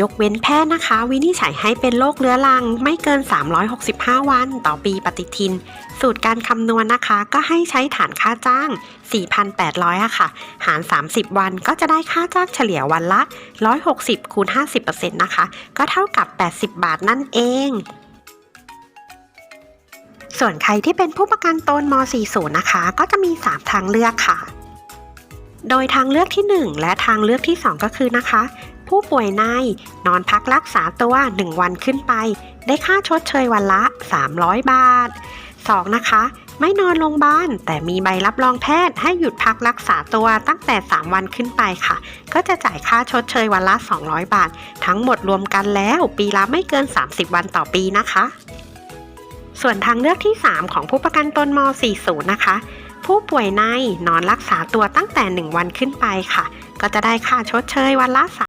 ยกเว้นแพทย์นะคะ วินิจฉัยให้เป็นโรคเรื้อรัง ไม่เกิน 365 วันต่อปีปฏิทิน สูตรการคำนวณนะคะ ก็ให้ใช้ฐานค่าจ้าง 4,800อะค่ะ หาร 30 วันก็จะได้ค่าจ้างเฉลี่ยวันละ 160คูณ50%นะคะ ก็เท่ากับ 80 บาทนั่นเองส่วนใครที่เป็นผู้ประกันตนม .40 นะคะ ก็จะมี 3 ทางเลือกค่ะ โดยทางเลือกที่ 1 และทางเลือกที่ 2 ก็คือนะคะ ผู้ป่วยใน นอนพักรักษาตัว 1 วันขึ้นไป ได้ค่าชดเชยวันละ 300 บาท 2. นะคะ ไม่นอนโรงพยาบาลแต่มีใบรับรองแพทย์ให้หยุดพักรักษาตัวตั้งแต่ 3 วันขึ้นไปค่ะ ก็จะจ่ายค่าชดเชยวันละ 200 บาท ทั้งหมดรวมกันแล้ว ปีละไม่เกิน 30 วันต่อปีนะคะ ส่วนทางเลือกที่ 3 ของผู้ประกันตนม .40 นะคะผู้ป่วยในนอนรักษาตัวตั้งแต่ 1 วันขึ้นไปค่ะ ก็จะได้ค่าชดเชยวันละ